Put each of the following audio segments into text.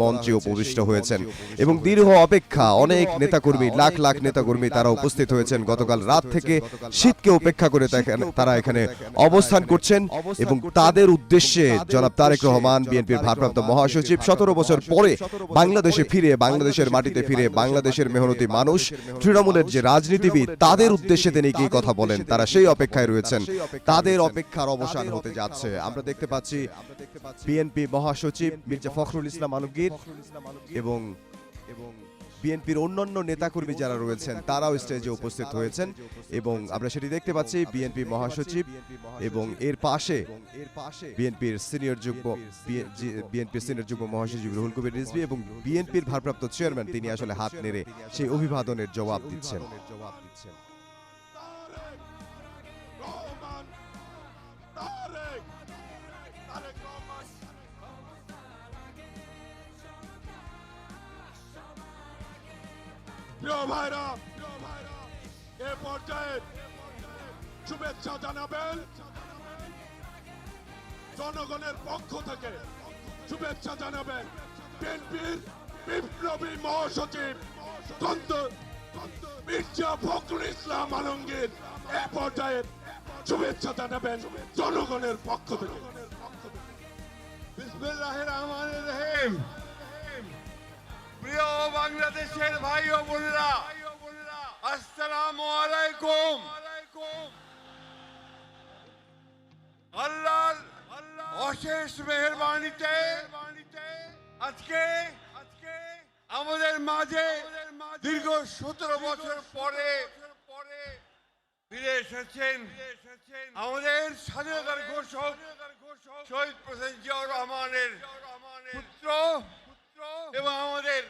মঞ্চে উপবিষ্ট হয়েছেন। এবং দীর্ঘ অপেক্ষা অনেক নেতাকর্মী, লাখ লাখ নেতাকর্মী তারা উপস্থিত হয়েছেন। গতকাল রাত থেকে শীতকে উপেক্ষা করে তারা এখানে অবস্থান করছেন এবং তাদের উদ্দেশ্যে জনাব তারেক রহমান, বিএনপির ভারপ্রাপ্ত মহাসচিব, সতেরো বছর পরে বাংলাদেশে ফিরে, বাংলাদেশের মাটিতে ফিরে, বাংলাদেশের মেহনতি মানুষ, তৃণমূলের যে রাজনীতিবিদ, তাদের উদ্দেশ্যে তিনি কি কথা বলেন? তারা সেই অপেক্ষায় রয়েছেন। তাদের অপেক্ষার অবসান হতে যাচ্ছে। আমরা দেখতে পাচ্ছি বিএনপি মহাসচিব মির্জা ফখরুল ইসলাম আলমগীর এবং এবং বিএনপির অন্যান্য নেতাকর্মী যারা রয়েছেন তারাও স্টেজে উপস্থিত হয়েছেন এবং আমরা সেটি দেখতে পাচ্ছি বিএনপি মহাসচিব এবং এর পাশে এর পাশে বিএনপির সিনিয়র যুগ্ম বিএনপির সিনিয়র যুগ্ম মহাসচিব রুহুল কবির রিজভী এবং বিএনপির ভারপ্রাপ্ত চেয়ারম্যান তিনি আসলে হাত নেড়ে সেই অভিবাদনের জবাব দিচ্ছেন জবাব দিচ্ছেন প্রিয় ভাইরা এ পর্যায়ে শুভেচ্ছা জানাবেন জনগণের পক্ষ থেকে শুভেচ্ছা জানাবেন বিএনপির বিপ্লবী মহাসচিব মির্জা ফখরুল ইসলাম আলমগীর। এ পর্যায়ে শুভেচ্ছা জানাবেন জনগণের পক্ষ থেকে। বিসমিল্লাহির রহমানির রহিম। বাংলাদেশের ভাই ও বোনেরা, আসসালামু আলাইকুম। আল্লাহর অশেষ মেহেরবানিতে আজকে আমাদের মাঝে দীর্ঘ সতেরো বছর পরে ফিরে এসেছেন আমাদের স্বাধীনতার ঘোষক শহীদ প্রেসিডেন্ট জিয়াউর রহমানের পুত্র। এবং আমাদের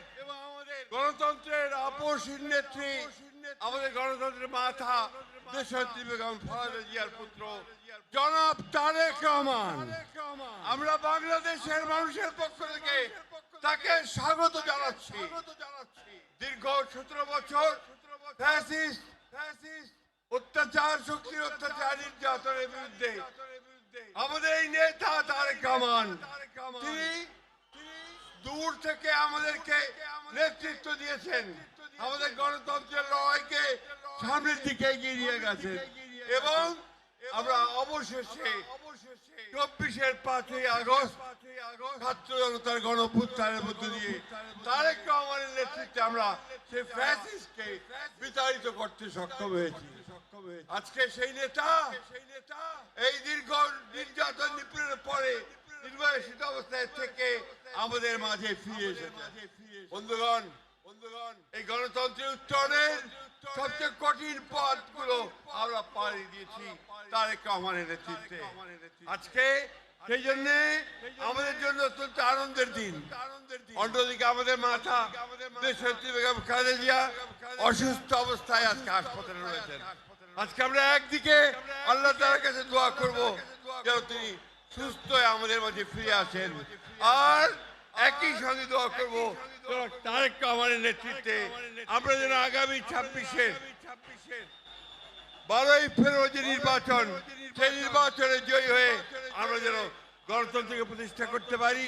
গণতন্ত্রের আপসীন নেত্রী আমাদের গণতন্ত্রের মাথা দেশত্রী বেগম খালেদা জিয়ার পুত্র জনাব তারেক রহমান। আমরা বাংলাদেশের মানুষের পক্ষ থেকে তাকে স্বাগত জানাচ্ছি। দীর্ঘ সতেরো বছর অত্যাচার শক্তির অত্যাচার নির্যাতনের বিরুদ্ধে। আমাদের এই নেতা তারেক রহমান। তিনি দূর থেকে আমাদেরকে নেতৃত্ব দিয়েছেন। আমাদের গণতন্ত্রের লড়াইকে সামনের দিকে এগিয়ে নিয়ে গেছেন। এবং আমরা অবশেষে চব্বিশের পাঁচই আগস্ট ছাত্র জনতার গণপুত্থানের মধ্য দিয়ে তারেক রহমানের নেতৃত্বে আমরা সেই ফ্যাসিস্টকে বিতাড়িত করতে সক্ষম হয়েছি। আজকে সেই নেতা সেই নেতা, এই দীর্ঘ নির্যাতন নিপীড়নের পরে নির্বাসিত অবস্থায় থেকে আমাদের মাঝে ফিরে এসেছে। বন্ধুগণ, এই গণতন্ত্রের উত্তরণের সবচেয়ে কঠিন পথগুলো আমরা পাড়ি দিয়েছি, তারেক রহমানের নেতৃত্বে। আজকে সেই জন্য আমাদের জন্য অত্যন্ত আনন্দের দিন। অন্যদিকে আমাদের মাথা খালেদা জিয়া অসুস্থ অবস্থায় আজকে হাসপাতালে রয়েছেন। আজকে আমরা একদিকে আল্লাহ তার কাছে দোয়া করব, যেন তিনি সুস্থ আমাদের মাঝে ফিরে আসেন। আর একই সঙ্গে দোয়া করব তারেক রহমানের নেতৃত্বে আমরা যেন আগামী ছাব্বিশে বারোই ফেব্রুয়ারি যে নির্বাচন, সেই নির্বাচনে জয়ী হয়ে আমরা যেন গণতন্ত্রকে প্রতিষ্ঠা করতে পারি,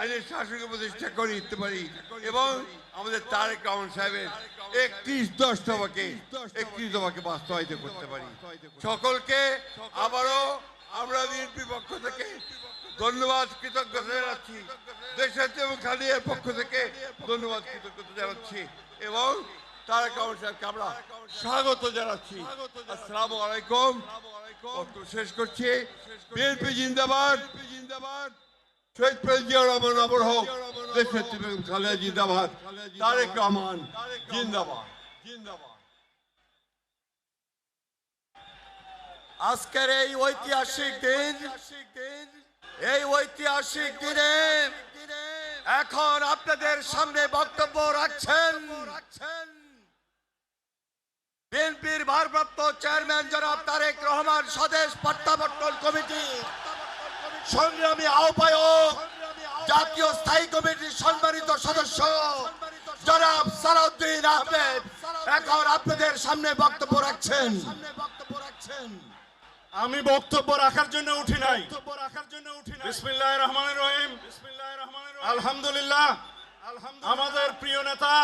আইনের শাসনকে প্রতিষ্ঠা করে দিতে পারি এবং আমাদের তারেক রহমান সাহেবের একত্রিশ দশ দফাকে একত্রিশ দফাকে বাস্তবায়িত করতে পারি। সকলকে আবারও আমরা বিএনপি পক্ষ থেকে ধন্যবাদ, কৃতজ্ঞতা জানাচ্ছি। দেশের এবং খালিয়ার পক্ষ থেকে ধন্যবাদ, কৃতজ্ঞতা জানাচ্ছি। এবং তারেক রহমান সাহেবকে আমরা স্বাগত জানাচ্ছি। আসসালামু আলাইকুম। শেষ করছি। বিএনপি জিন্দাবাদ। জিন্দাবাদ শহীদ জিয়াউর রহমান অমর হোক দেশের খালেদা জিন্দাবাদ। তারেক রহমান জিন্দাবাদ জিন্দাবাদ। আজকের এই ঐতিহাসিক দিন, এই ঐতিহাসিক দিনে এখন আপনাদের সামনে বক্তব্য রাখছেন বিএনপির ভারপ্রাপ্ত চেয়ারম্যান জনাব তারেক রহমান, স্বদেশ প্রত্যাবর্তন কমিটি, সংগ্রামী আহ্বায়ক, জাতীয় স্থায়ী কমিটির সম্মানিত সদস্য জনাব সালাউদ্দিন আহমেদ। এখন আপনাদের সামনে বক্তব্য রাখছেন। আমি বক্তব্য রাখার জন্য উঠি নাই। বিসমিল্লাহ রহমান রহিম। আলহামদুলিল্লাহ। আমাদের প্রিয় নেতা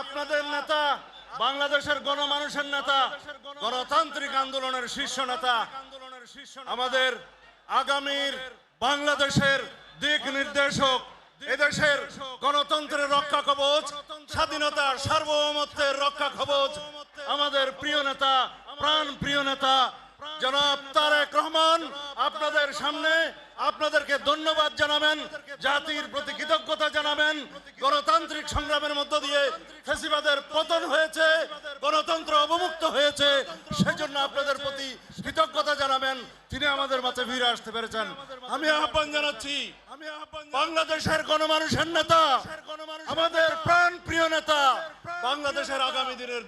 আপনাদের নেতা বাংলাদেশের গণমানুষের নেতা গণতান্ত্রিক আন্দোলনের শীর্ষ নেতা আমাদের আগামীর বাংলাদেশের দিক নির্দেশক এদেশের গণতন্ত্রের রক্ষা কবচ স্বাধীনতার সার্বভৌমত্বের রক্ষা কবচ আমাদের প্রিয় নেতা প্রাণ প্রিয় নেতা জনাব তারেক রহমান আপনাদের সামনে আপনাদেরকে ধন্যবাদ জানাবেন জাতির প্রতি কৃতজ্ঞতা জানাবেন গণতান্ত্রিক সংগ্রামের মধ্য দিয়ে ফেসিবাদের পতন হয়েছে গণতন্ত্র অবমুক্ত হয়েছে সেজন্য আপনাদের প্রতি কৃতজ্ঞতা জানাবেন তিনি আমাদের মাঝে ফিরে আসতে পেরেছেন আমি আহ্বান জানাচ্ছি আমি বাংলাদেশের গণমানুষের নেতা আমাদের প্রাণ প্রিয় নেতা বাংলাদেশের আগামী দিনের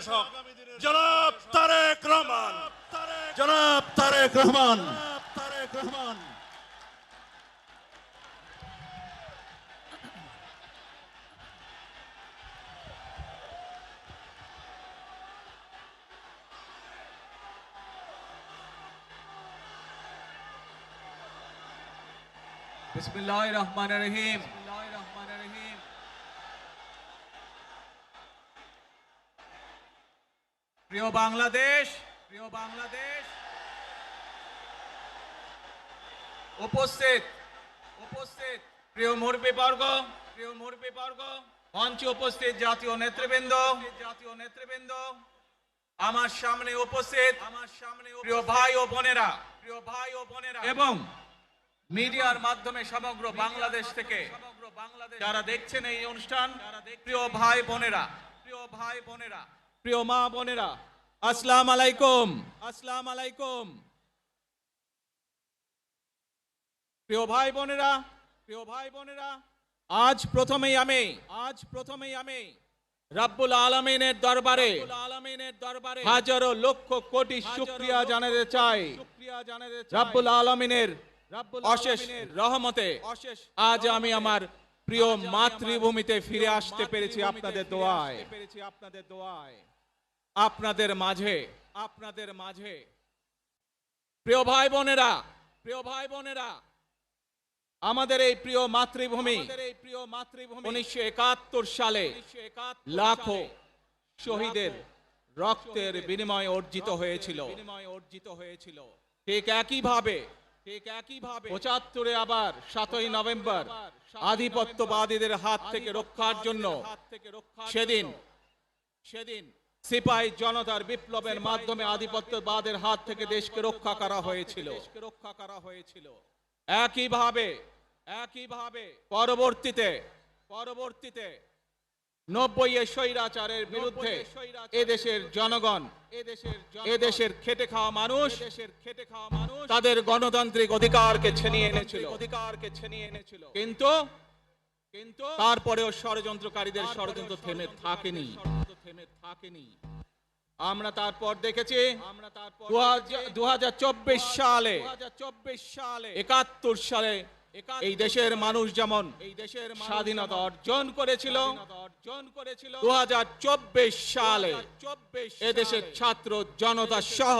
দিক নির্দেশক জনাব তারেক রহমান। জনাব তারেক রহমান। তারেক রহমান বিসমিল্লাহ রহমান রহিম। প্রিয় বাংলাদেশ প্রিয় বাংলাদেশ। উপস্থিত উপস্থিত প্রিয় মুরব্বী বর্গ প্রিয় মুরব্বী বর্গ মঞ্চে উপস্থিত জাতীয় নেতৃবৃন্দ জাতীয় নেতৃবৃন্দ। আমার সামনে উপস্থিত আমার সামনে প্রিয় ভাই ও বোনেরা প্রিয় ভাই ও বোনেরা এবং মিডিয়ার মাধ্যমে সমগ্র বাংলাদেশ থেকে যারা দেখছেন এই অনুষ্ঠান প্রিয় ভাই বোনেরা প্রিয় ভাই বোনেরা প্রিয় মা বোনেরা আসসালাম আলাইকুম। আসসালাম আলাইকুম। প্রিয় ভাই বোনেরা প্রিয় ভাই বোনেরা আজ প্রথমেই আমি আজ প্রথমেই আমি রাব্বুল আলমিনের দরবারে আলমিনের দরবারে হাজারো লক্ষ কোটি শুক্রিয়া জানাতে চাই। রাব্বুল আলমিনের অশেষ রহমতে আজ আমি আমার প্রিয় মাতৃভূমিতে ফিরে আসতে পেরেছি আপনাদের দোয়ায়। আপনাদের দোয়ায়। আপনাদের মাঝে আপনাদের মাঝে। প্রিয় ভাই বোনেরা প্রিয় ভাই বোনেরা আমাদের এই প্রিয় মাতৃভূমি এই প্রিয় মাতৃভূমি উনিশশো একাত্তর সালে লাখো শহীদের রক্তের বিনিময়ে অর্জিত হয়েছিল। বিনিময়ে অর্জিত হয়েছিল। ঠিক একই ভাবে ঠিক একই ভাবে পঁচাত্তরে আবার সাতই নভেম্বর আধিপত্যবাদীদের হাত থেকে রক্ষার জন্য সেদিন সেদিন সিপাহী জনতার বিপ্লবের মাধ্যমে আধিপত্যবাদের হাত থেকে দেশকে রক্ষা করা হয়েছিল। রক্ষা করা হয়েছিল। একইভাবে একইভাবে পরবর্তীতে পরবর্তীতে নব্বই এ স্বৈরাচারের বিরুদ্ধে এদেশের জনগণ এদেশের খেটে খাওয়া মানুষ খেটে খাওয়া মানুষ তাদের গণতান্ত্রিক অধিকারকে ছিনিয়ে এনেছিল। অধিকারকে ছিনিয়ে এনেছিল। কিন্তু কিন্তু তারপরেও ষড়যন্ত্রকারীদের ষড়যন্ত্র থেমে থাকেনি। থেমে থাকেনি। আমরা তারপর দেখেছি দু হাজার চব্বিশ সালে চব্বিশ সালে একাত্তর সালে এই দেশের মানুষ যেমন এই দেশের স্বাধীনতা অর্জন করেছিল অর্জন করেছিল দু হাজার চব্বিশ সালে চব্বিশ এদেশের ছাত্র জনতা সহ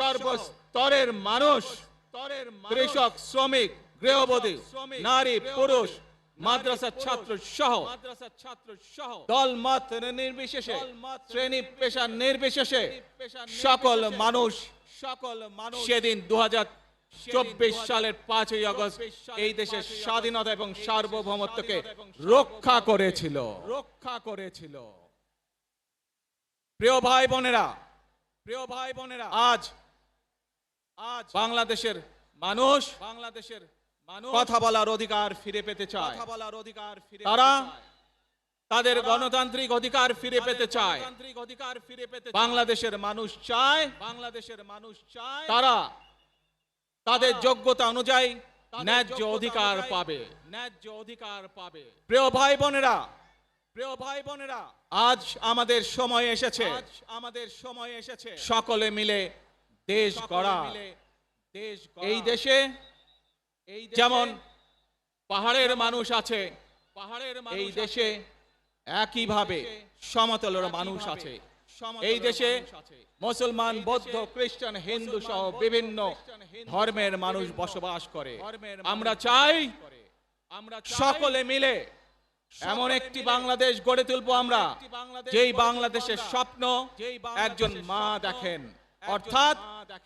সর্বস্তরের মানুষ কৃষক শ্রমিক গৃহবধূ নারী পুরুষ মাদ্রাসার ছাত্র সহ মাদ্রাসার ছাত্র সহ দল মত নির্বিশেষে শ্রেণি পেশা নির্বিশেষে সকল মানুষ সকল মানুষ সেদিন দু চব্বিশ সালের পাঁচই আগস্ট এই দেশের স্বাধীনতা এবং সার্বভৌমত্বকে রক্ষা করেছিল। রক্ষা করেছিল। প্রিয় ভাই বোনেরা প্রিয় ভাই বোনেরা আজ আজ বাংলাদেশের মানুষ বাংলাদেশের কথা বলার অধিকার ফিরে পেতে চায়। কথা বলার অধিকার ফিরে তারা তাদের গণতান্ত্রিক অধিকার ফিরে পেতে চায়। অধিকার ফিরে পেতে বাংলাদেশের মানুষ চায়। বাংলাদেশের মানুষ চায়। তারা তাদের যোগ্যতা অনুযায়ী ন্যায্য অধিকার পাবে। ন্যায্য অধিকার পাবে। প্রিয় ভাই বোনেরা প্রিয় ভাই বোনেরা আজ আমাদের সময় এসেছে। আমাদের সময় এসেছে। সকলে মিলে দেশ গড়া। দেশ এই দেশে যেমন পাহাড়ের মানুষ আছে পাহাড়ের এই দেশে একইভাবে সমতলের মানুষ আছে। এই দেশে মুসলমান বৌদ্ধ খ্রিস্টান হিন্দু সহ বিভিন্ন ধর্মের মানুষ বসবাস করে। আমরা চাই আমরা সকলে মিলে এমন একটি বাংলাদেশ গড়ে তুলবো আমরা যেই বাংলাদেশের স্বপ্ন একজন মা দেখেন। অর্থাৎ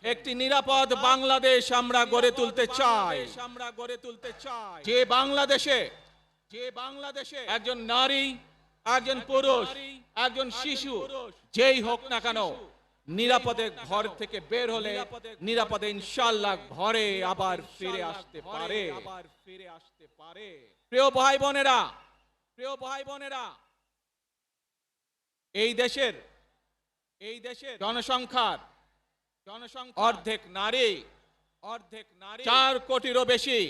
একটি নিরাপদ বাংলাদেশ আমরা গড়ে তুলতে চাই। আমরা গড়ে তুলতে চাই। যে বাংলাদেশে যে বাংলাদেশে একজন নারী একজন পুরুষ একজন শিশু যেই হোক না কেন নিরাপদে ঘর থেকে বের হলে নিরাপদে ইনশাল্লাহ ঘরে আবার ফিরে আসতে পারে। আবার ফিরে আসতে পারে। প্রিয় ভাই বোনেরা প্রিয় ভাই বোনেরা এই দেশের এই দেশের জনসংখ্যার জনসংখ্যা অর্ধেক নারী অর্ধেক নারী। চার কোটিরও বেশি।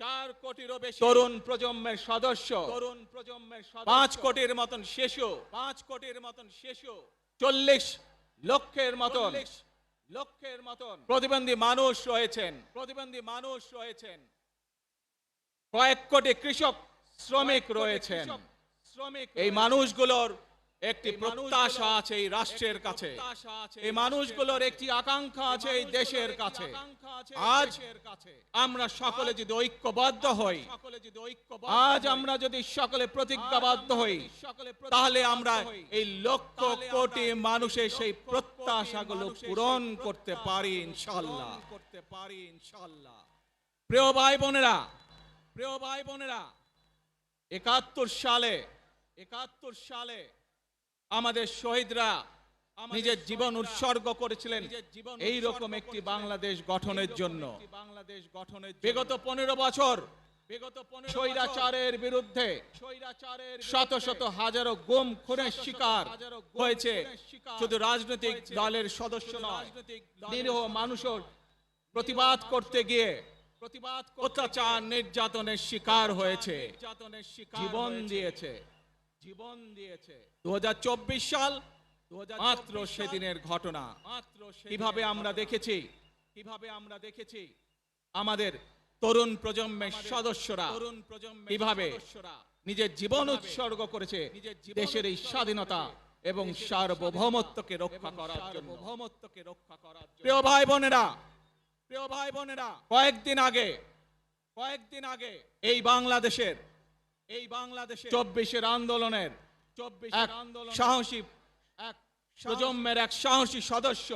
চার কোটিরও বেশি। তরুণ প্রজন্মের সদস্য। তরুণ প্রজন্মের পাঁচ কোটির মতন শিশু। পাঁচ কোটির মতন শিশু। চল্লিশ লক্ষের মতন। লক্ষের মতন। প্রতিবন্ধী মানুষ রয়েছেন। প্রতিবন্ধী মানুষ রয়েছেন। কয়েক কোটি কৃষক শ্রমিক রয়েছেন। শ্রমিক এই মানুষগুলোর একটি প্রত্যাশা আছে এই রাষ্ট্রের কাছে। এই মানুষগুলোর একটি আকাঙ্ক্ষা আছে এই দেশের কাছে। আজ আমরা সকলে যদি ঐক্যবদ্ধ হই আজ আমরা যদি সকলে প্রতিজ্ঞাবদ্ধ হই তাহলে আমরা এই লক্ষ কোটি মানুষের সেই প্রত্যাশাগুলো পূরণ করতে পারি ইনশাল্লাহ। করতে পারি ইনশাল্লাহ। প্রিয় ভাই বোনেরা প্রিয় ভাই বোনেরা একাত্তর সালে একাত্তর সালে আমাদের শহীদরা নিজের জীবন উৎসর্গ করেছিলেন এই রকম একটি বাংলাদেশ গঠনের জন্য। বাংলাদেশ গঠনের বিগত পনেরো বছর বিগত স্বৈরাচারের বিরুদ্ধে স্বৈরাচারের শত শত হাজারো গুম খুনের শিকার হয়েছে। শুধু রাজনৈতিক দলের সদস্য নয় নিরীহ মানুষের প্রতিবাদ করতে গিয়ে প্রতিবাদ অত্যাচার নির্যাতনের শিকার হয়েছে। জীবন দিয়েছে। জীবন দিয়েছে। দু সাল মাত্র সেদিনের ঘটনা। মাত্র কীভাবে আমরা দেখেছি? কীভাবে আমরা দেখেছি? আমাদের তরুণ প্রজন্মের সদস্যরা তরুণ প্রজন্মের কীভাবে নিজের জীবন উৎসর্গ করেছে দেশের এই স্বাধীনতা এবং সার্বভৌমত্বকে রক্ষা করার জন্য। ভৌমত্বকে রক্ষা করার প্রিয় ভাই বোনেরা প্রিয় ভাই বোনেরা কয়েকদিন আগে কয়েকদিন আগে এই বাংলাদেশের এই বাংলাদেশের চব্বিশের আন্দোলনের চব্বিশ সাহসী এক প্রজন্মের এক সাহসী সদস্য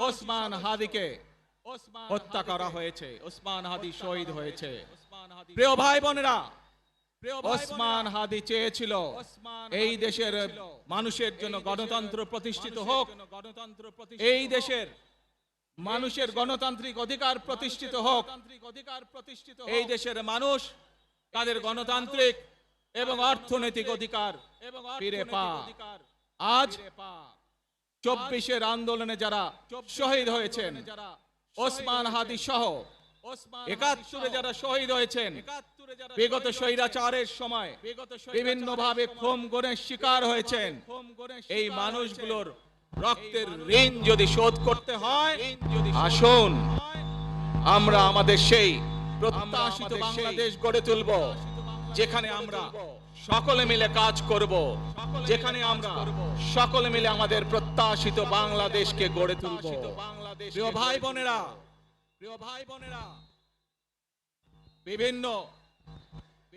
ওসমান হাদিকে হত্যা করা হয়েছে। ওসমান হাদি শহীদ হয়েছে। প্রিয় ভাই বোনেরা ওসমান হাদি চেয়েছিল এই দেশের মানুষের জন্য গণতন্ত্র প্রতিষ্ঠিত হোক গণতন্ত্র এই দেশের মানুষের গণতান্ত্রিক অধিকার প্রতিষ্ঠিত হোক অধিকার প্রতিষ্ঠিত এই দেশের মানুষ তাদের গণতান্ত্রিক এবং অর্থনৈতিক অধিকার এবং ফিরে পা আজ চব্বিশের আন্দোলনে যারা শহীদ হয়েছেন ওসমান হাদি সহ একাত্তরে যারা শহীদ হয়েছেন বিগত স্বৈরাচারের সময় বিভিন্ন ভাবে খুম গণের শিকার হয়েছেন। এই মানুষগুলোর রক্তের ঋণ যদি শোধ করতে হয় আসুন আমরা আমাদের সেই প্রত্যাশিত বাংলাদেশ গড়ে তুলব যেখানে আমরা সকলে মিলে কাজ করব যেখানে আমরা সকলে মিলে আমাদের প্রত্যাশিত বাংলাদেশকে গড়ে তুলব। প্রিয় ভাই বোনেরা প্রিয় ভাই বোনেরা বিভিন্ন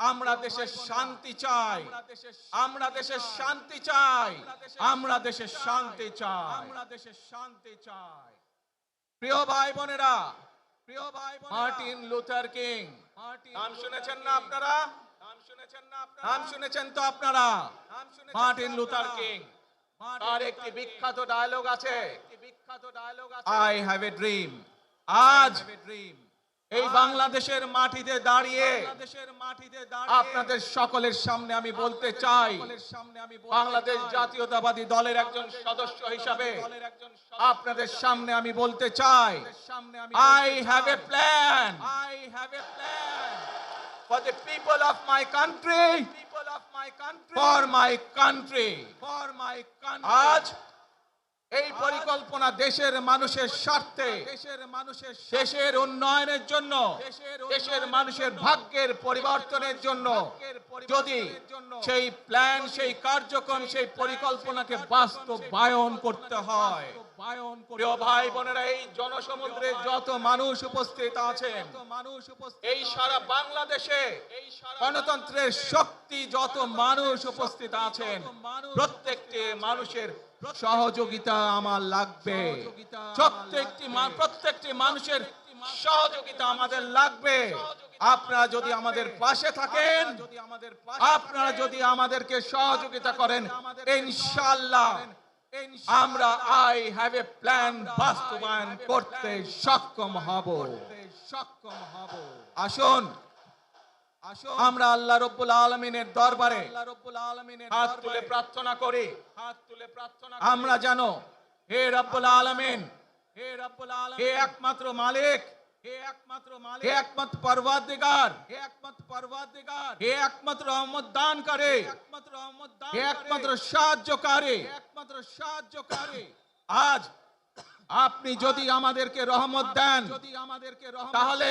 আমরা দেশের শান্তি চাই। আমরা দেশের শান্তি চাই। আমরা দেশের শান্তি চাই। আমরা দেশের শান্তি চাই। প্রিয় ভাই বোনেরা প্রিয় ভাই মার্টিন লুথার কিং। নাম শুনেছেন না আপনারা? নাম শুনেছেন না আপনারা? নাম শুনেছেন তো আপনারা? Martin Luther King. তার একটি বিখ্যাত ডায়লগ আছে। বিখ্যাত ডায়লগ আছে। আই হ্যাভ এ ড্রিম আজ ড্রিম এই বাংলাদেশের মাটিতে দাঁড়িয়ে আপনাদের সকলের সামনে আমি বলতে চাই বাংলাদেশ জাতীয়তাবাদী দলের একজন সদস্য হিসাবে আপনাদের সামনে আমি বলতে চাই I have a plan I have a plan for the people of my country. People of my country. For my country. For my country. আজ এই পরিকল্পনা দেশের মানুষের স্বার্থে দেশের মানুষের দেশের উন্নয়নের জন্য দেশের মানুষের ভাগ্যের পরিবর্তনের জন্য যদি সেই প্ল্যান সেই কার্যক্রম সেই পরিকল্পনাকে বাস্তবায়ন করতে হয়। প্রিয় ভাই বোনেরা এই জনসমুদ্রে যত মানুষ উপস্থিত আছেন মানুষ এই সারা বাংলাদেশে গণতন্ত্রের শক্তি যত মানুষ উপস্থিত আছেন প্রত্যেকটি মানুষের সহযোগিতা আমার লাগবে। প্রত্যেকটি প্রত্যেকটি মানুষের সহযোগিতা আমাদের লাগবে। আপনারা যদি আমাদের পাশে থাকেন আপনারা যদি আমাদেরকে সহযোগিতা করেন ইনশাআল্লাহ আমরা আই হ্যাভ এ প্ল্যান বাস্তবায়ন করতে সক্ষম হব। সক্ষম হব। আসুন। আমরা আল্লাহ রব্বুল আলমিনের দরবারে হাত তুলে প্রার্থনা করি। হাত তুলে প্রার্থনা আমরা জানো হে রব্বুল আলমিন হে রব্বুল আলমিন হে একমাত্র মালিক হে একমাত্র মালিক হে একমাত্র পরওয়ারদিগার হে একমাত্র পরওয়ারদিগার হে একমাত্র রহমত একমাত্র রহমত দান হে একমাত্র সাহায্যকারী। একমাত্র সাহায্যকারী। আজ আপনি যদি আমাদেরকে রহমত দেন যদি আমাদেরকে তাহলে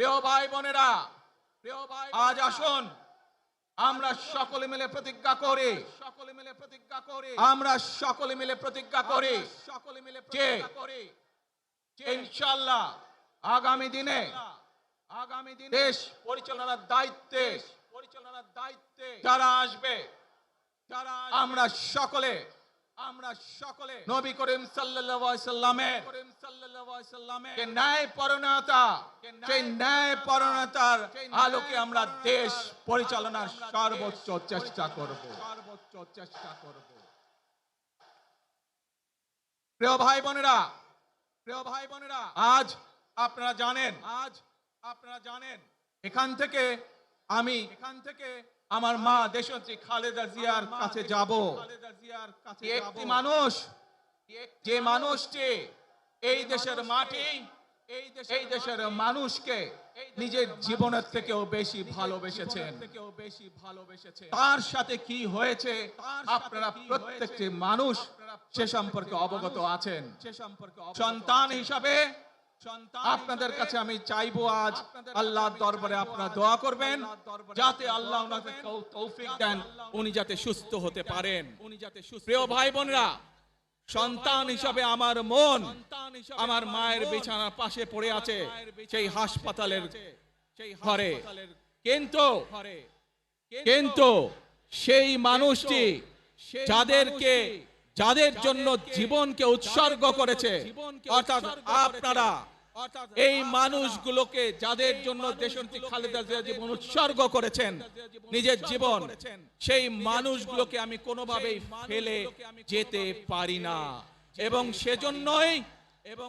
প্রিয় ভাই বোনেরা, আজ আসুন, আমরা সকলে মিলে প্রতিজ্ঞা করি। সকলে মিলে প্রতিজ্ঞা করি আমরা সকলে মিলে প্রতিজ্ঞা করি সকলে মিলে ইনশাআল্লাহ আগামী দিনে আগামী দিনে দেশ পরিচালনার দায়িত্বে পরিচালনার দায়িত্বে যারা আসবে যারা আমরা সকলে আমরা সকলে নবী করিম সাল্লাল্লাহু আলাইহি সাল্লামের করিম সাল্লাল্লাহু আলাইহি সাল্লামের যে ন্যায় পরণতা সেই ন্যায় পরণতার আলোকে আমরা দেশ পরিচালনার সর্বোচ্চ চেষ্টা করব। সর্বোচ্চ চেষ্টা করব। প্রিয় ভাই বোনেরা প্রিয় ভাই বোনেরা আজ আপনারা জানেন আজ আপনারা জানেন এখান থেকে আমি এখান থেকে আমার মা দেশনেত্রী খালেদা জিয়ার কাছে যাব। একটি মানুষ যে মানুষটি এই দেশের মাটি এই দেশের মানুষকে নিজের জীবনের থেকেও বেশি ভালোবেসেছেন। বেশি ভালোবেসেছেন। তার সাথে কি হয়েছে? আপনারা প্রত্যেকটি মানুষ সে সম্পর্কে অবগত আছেন। সে সম্পর্কে সন্তান হিসাবে আপনাদের কাছে আমি চাইব আজ আল্লাহর দরবারে আপনারা দোয়া করবেন যাতে আল্লাহ ওনাকে তৌফিক দেন উনি যাতে সুস্থ হতে পারেন। উনি যাতে প্রিয় ভাই বোনেরা সন্তান হিসাবে আমার মন আমার মায়ের বিছানার পাশে পড়ে আছে সেই হাসপাতালের ঘরে। কিন্তু কিন্তু সেই মানুষটি যাদেরকে যাদের জন্য জীবনকে উৎসর্গ করেছে, অর্থাৎ আপনারা এই মানুষগুলোকে যাদের জন্য উৎসর্গ করেছেন, নিজের জীবন, সেই মানুষগুলোকে আমি কোনোভাবেই ফেলে যেতে পারি না। এবং সেজন্যই এবং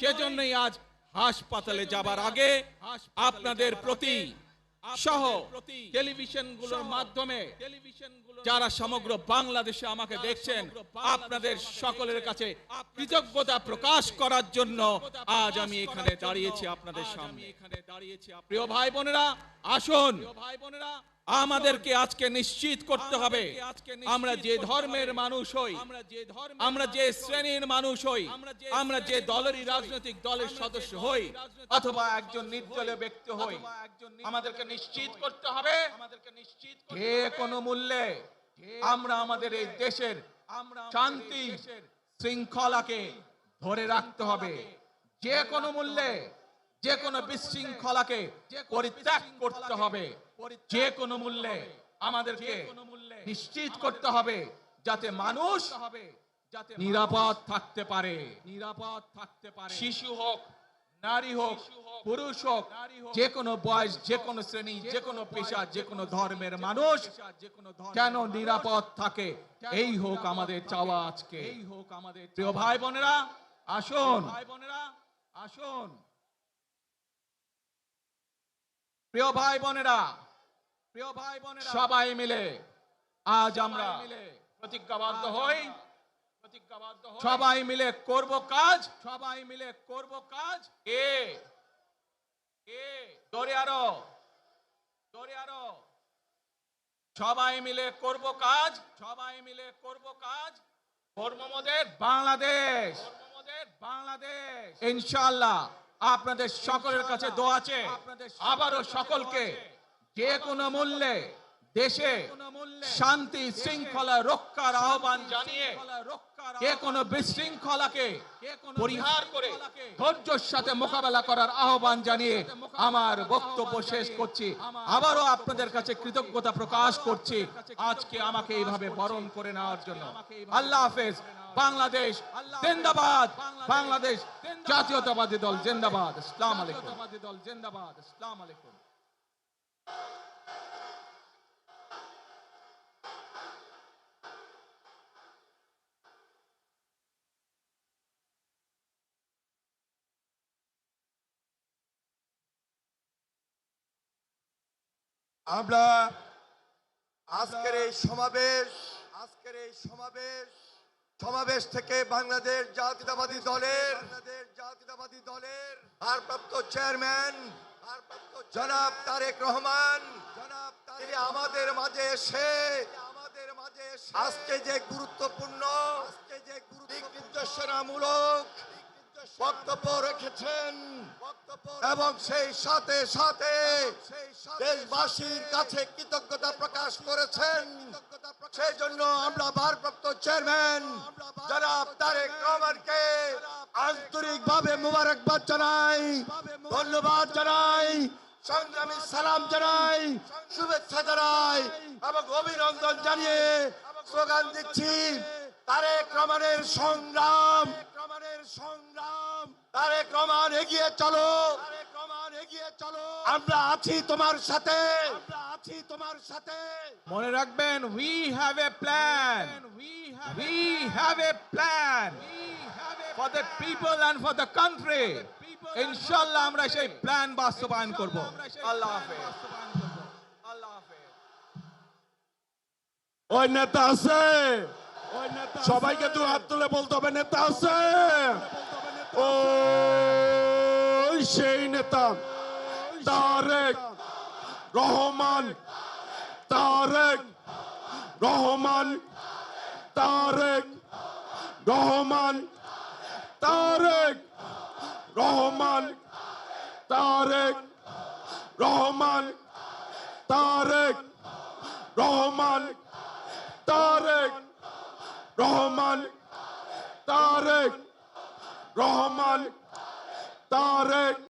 সেজন্যই আজ হাসপাতালে যাবার আগে আপনাদের প্রতি সহ টেলিভিশনগুলোর মাধ্যমে যারা সমগ্র বাংলাদেশে আমাকে দেখছেন আপনাদের সকলের কাছে কৃতজ্ঞতা প্রকাশ করার জন্য আজ আমি এখানে দাঁড়িয়েছি আপনাদের সামনে। এখানে দাঁড়িয়েছি প্রিয় ভাই বোনেরা আসুন। ভাই বোনেরা আমাদেরকে আজকে নিশ্চিত করতে হবে। আমরা যে ধর্মের মানুষ হই আমরা যে শ্রেণির মানুষ হই আমরা যে দলেরই রাজনৈতিক দলের সদস্য হই অথবা একজন নির্দলীয় ব্যক্তি হই আমাদেরকে নিশ্চিত করতে হবে। যে কোনো মূল্যে আমরা আমাদের এই দেশের শান্তি শৃঙ্খলাকে ধরে রাখতে হবে। যে কোনো মূল্যে যে কোনো বিশৃঙ্খলাকে পরিত্যাগ করতে হবে। যে কোনো মূল্যে আমাদেরকে নিশ্চিত করতে হবে যাতে মানুষ যাতে নিরাপদ থাকতে পারে। নিরাপদ থাকতে পারে শিশু হোক, নারী হোক, পুরুষ হোক যে কোনো বয়স যে কোনো শ্রেণি যে কোনো পেশা যে কোনো ধর্মের মানুষ কেন নিরাপদ থাকে? এই হোক আমাদের চাওয়া আজকে। এই হোক আমাদের প্রিয় ভাই বোনেরা, আসুন। ভাই বোনেরা আসুন। প্রিয় ভাই বোনেরা প্রিয় ভাই বোনেরা সবাই মিলে আজ আমরা প্রতিজ্ঞাবদ্ধ হই। সবাই মিলে করব কাজ। সবাই মিলে করব কাজ। এ এ দৌড়ে আরও দৌড়ে আরও। সবাই মিলে করব কাজ। সবাই মিলে করব কাজ। কর্মমদের বাংলাদেশ। কর্মমদের বাংলাদেশ। ইনশাআল্লাহ। আপনাদের সকলের কাছে দোয়া আছে। আবারও সকলকে যে কোনো মূল্যে দেশে শান্তি, শৃঙ্খলা রক্ষার আহ্বান জানিয়ে যে কোনো বিশৃঙ্খলাকে পরিহার করে ধৈর্যের সাথে মোকাবেলা করার আহ্বান জানিয়ে আমার বক্তব্য শেষ করছি। আবারও আপনাদের কাছে কৃতজ্ঞতা প্রকাশ করছি। আজকে আমাকে এইভাবে বরণ করে নেওয়ার জন্য। আল্লাহ হাফেজ। বাংলাদেশ জিন্দাবাদ। বাংলাদেশ জাতীয়তাবাদী দল জিন্দাবাদ। ইসলাম আলাইকুম। দল জিন্দাবাদ। ইসলাম আলাইকুম। আমরা আজকের এই সমাবেশ আজকের এই সমাবেশ সমাবেশ থেকে বাংলাদেশ জাতীয়তাবাদী দলের জাতীয়তাবাদী দলের ভারপ্রাপ্ত চেয়ারম্যান জনাব তারেক রহমান, তিনি আমাদের মাঝে এসে আমাদের মাঝে আজকে যে গুরুত্বপূর্ণ আজকে যে দিক নির্দেশনামূলক বক্তব্য রেখেছেন এবং সেই সাথে সাথে দেশবাসীর কাছে কৃতজ্ঞতা প্রকাশ করেছেন। সেই জন্য আমরা ভারপ্রাপ্ত চেয়ারম্যান জনাব তারেক রহমানকে আন্তরিকভাবে মুবারকবাদ জানাই, ধন্যবাদ জানাই, সংগ্রামী সালাম জানাই, শুভেচ্ছা জানাই এবং অভিনন্দন জানিয়ে স্লোগান দিচ্ছি, তারেক রহমানের সংগ্রাম সংগ্রাম। তারেক রহমান এগিয়ে চলো। এগিয়ে চলো। আমরা আছি তোমার সাথে। আমরা আছি তোমার সাথে। মনে রাখবেন we have a plan we have a plan for the people and for the country ইনশাআল্লাহ আমরা সেই প্ল্যান বাস্তবায়ন করব। আল্লাহ হাফেজ। আল্লাহ হাফেজ। ওই নেতা আছে? সবাইকে দু হাত তুলে বলতে হবে, নেতা আছে। ও, সেই নেতা। তারেক রহমান। তারেক রহমান। তারেক রহমান। তারেক রহমান। তারেক রহমান। তারেক রহমান। তারেক রহমান তারেক রহমান তারেক